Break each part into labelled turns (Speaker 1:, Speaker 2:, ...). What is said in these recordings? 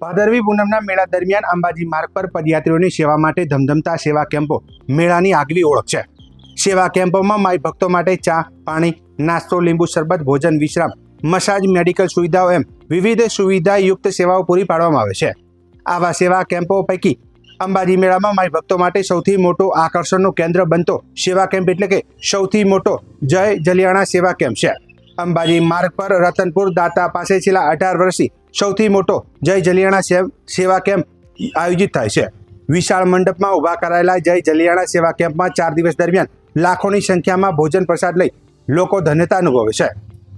Speaker 1: ભાદરવી પૂનમના મેળા દરમિયાન અંબાજી માર્ગ પર પદયાત્રીઓની સેવા માટે ધમધમતા સેવા કેમ્પો મેળાની આગવી ઓળખ છે. સેવા કેમ્પોમાં માઈ ભક્તો માટે ચા, પાણી, નાસ્તો, લીંબુ શરબત, ભોજન, વિશ્રામ, મસાજ, મેડિકલ સુવિધાઓ એમ વિવિધ સુવિધાયુક્ત સેવાઓ પૂરી પાડવામાં આવે છે. આવા સેવા કેમ્પો પૈકી અંબાજી મેળામાં માઈ ભક્તો માટે સૌથી મોટો આકર્ષણનું કેન્દ્ર બનતો સેવા કેમ્પ એટલે કે સૌથી મોટો જય જલિયાણા સેવા કેમ્પ છે. અંબાજી માર્ગ પર રતનપુર દાતા પાસે છેલ્લા અઢાર વર્ષથી સૌથી મોટો જય જલિયાણા સેવા કેમ્પ આયોજિત થાય છે. વિશાળ મંડપમાં ઊભા કરાયેલા જય જલિયાણા સેવા કેમ્પમાં ચાર દિવસ દરમિયાન લાખોની સંખ્યામાં ભોજન પ્રસાદ લઈ લોકો ધન્યતા અનુભવે છે.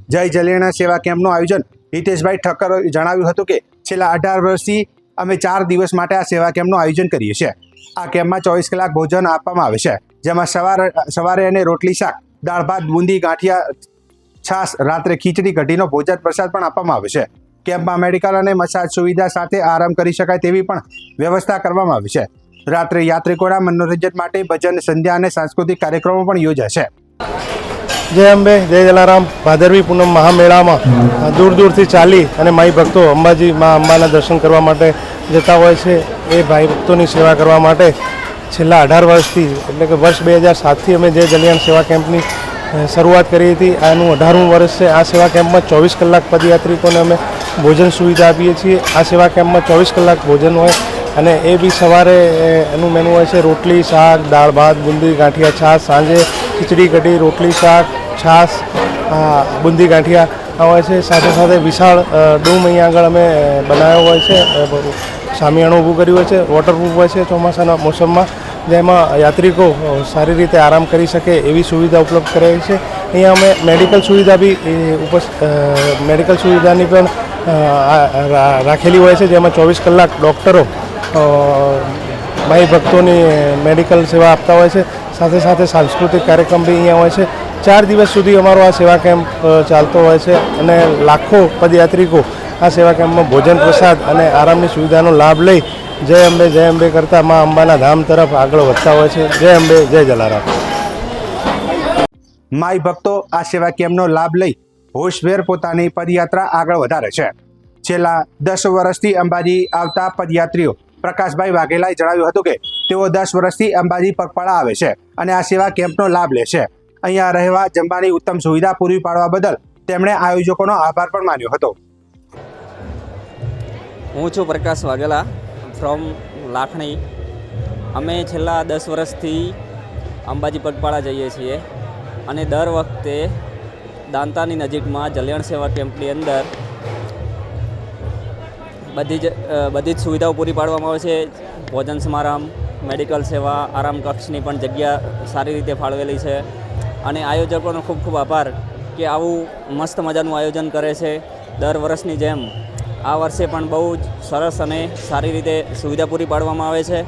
Speaker 1: જય જલિયાણા સેવા કેમ્પનું આયોજન હિતેશભાઈ ઠક્કરે જણાવ્યું હતું કે, છેલ્લા અઢાર વર્ષથી અમે ચાર દિવસ માટે આ સેવા કેમ્પનું આયોજન કરીએ છીએ. આ કેમ્પમાં ચોવીસ કલાક ભોજન આપવામાં આવે છે. જેમાં સવારે સવારે અને રોટલી શાક, દાળ ભાત, બુંદી, ગાંઠિયા છાશ, રાત્રે ખીચડી કઢીનો ભોજન પ્રસાદ પણ આપવામાં આવે છે. કેમ્પમાં મેડિકલ અને મસાજ સુવિધા સાથે આરામ કરી શકાય તેવી પણ વ્યવસ્થા કરવામાં આવી છે. રાત્રે યાત્રિકોના મનોરંજન માટે ભજન, સંધ્યા અને સાંસ્કૃતિક કાર્યક્રમો પણ યોજાશે.
Speaker 2: જય અંબે, જય જલારામ. ભાદરવી પૂનમ મહામેળામાં દૂર દૂરથી ચાલી અને માઈ ભક્તો અંબાજી મા અંબાના દર્શન કરવા માટે જતા હોય છે. એ ભાઈ ભક્તોની સેવા કરવા માટે છેલ્લા અઢાર વર્ષથી, એટલે કે વર્ષ બે હજાર સાતથી અમે જે જલિયાણ સેવા કેમ્પની શરૂઆત કરી હતી, આનું અઢારમું વર્ષ છે. આ સેવા કેમ્પમાં ચોવીસ કલાક પદયાત્રિકોને અમે ભોજન સુવિધા આપીએ છીએ. આ સેવા કેમ્પમાં ચોવીસ કલાક ભોજન હોય અને એ બી સવારે એનું મેનુ હોય છે રોટલી, શાક, દાળ, ભાત, બુંદી, ગાંઠિયા, છાશ, સાંજે ખીચડી, કઢી, રોટલી, શાક, છાશ બુંદી, ગાંઠિયા હોય છે. સાથે સાથે વિશાળ ડૂમ અહીંયા આગળ અમે બનાવ્યો હોય છે. સામિયાણું ઊભું કર્યું હોય છે વોટરપ્રૂફ હોય છે ચોમાસાના મોસમમાં, જેમાં યાત્રિકો સારી રીતે આરામ કરી શકે એવી સુવિધા ઉપલબ્ધ કરાવી છે. અહીંયા અમે મેડિકલ સુવિધા બી મેડિકલ સુવિધાની પણ રાખેલી હોય છે, જેમાં ચોવીસ કલાક ડૉક્ટરો ભાઈ ભક્તોની મેડિકલ સેવા આપતા હોય છે. સાથે સાથે સાંસ્કૃતિક કાર્યક્રમ બી અહીંયા હોય છે. ચાર દિવસ સુધી અમારો આ સેવા કેમ્પ ચાલતો હોય છે અને લાખો પદયાત્રિકો આ સેવા કેમ્પમાં ભોજન પ્રસાદ અને આરામની સુવિધાનો લાભ લઈ જય અંબે જય અંબે કરતાં મા અંબાના ધામ તરફ આગળ વધતા હોય છે. જય અંબે, જય જલારામ.
Speaker 1: માય ભક્તો, આ સેવા કેમ્પનો લાભ લઈ હોશભેર પોતાની પદયાત્રા આગળ વધારે છે. છેલ્લા દસ વર્ષથી અંબાજી આવતા પદયાત્રીઓ પ્રકાશભાઈ વાઘેલાએ જણાવ્યું હતું કે તેઓ દસ વર્ષથી અંબાજી પગપાળા આવે છે અને આ સેવા કેમ્પનો લાભ લે છે. અહીંયા રહેવા જમવાની ઉત્તમ સુવિધા પૂરી પાડવા બદલ તેમણે આયોજકોનો આભાર પણ માન્યો હતો.
Speaker 3: હું છું પ્રકાશ વાઘેલા. ફ્રોમ લાખણી. અમે છેલ્લા દસ વર્ષથી અંબાજી પગપાળા જઈએ છીએ અને દર વખતે દાંતાની નજીકમાં જલ્યાણ સેવા કેમ્પની અંદર બધી જ બધી જ સુવિધાઓ પૂરી પાડવામાં આવે છે. ભોજન સમારંભ, મેડિકલ સેવા, આરામ કક્ષની પણ જગ્યા સારી રીતે ફાળવેલી છે. અને આયોજકોનો ખૂબ ખૂબ આભાર કે આવું મસ્ત મજાનું આયોજન કરે છે. દર વર્ષની જેમ આ વર્ષે પણ બહુ જ સરસ અને સારી રીતે સુવિધા પૂરી પાડવામાં આવે છે.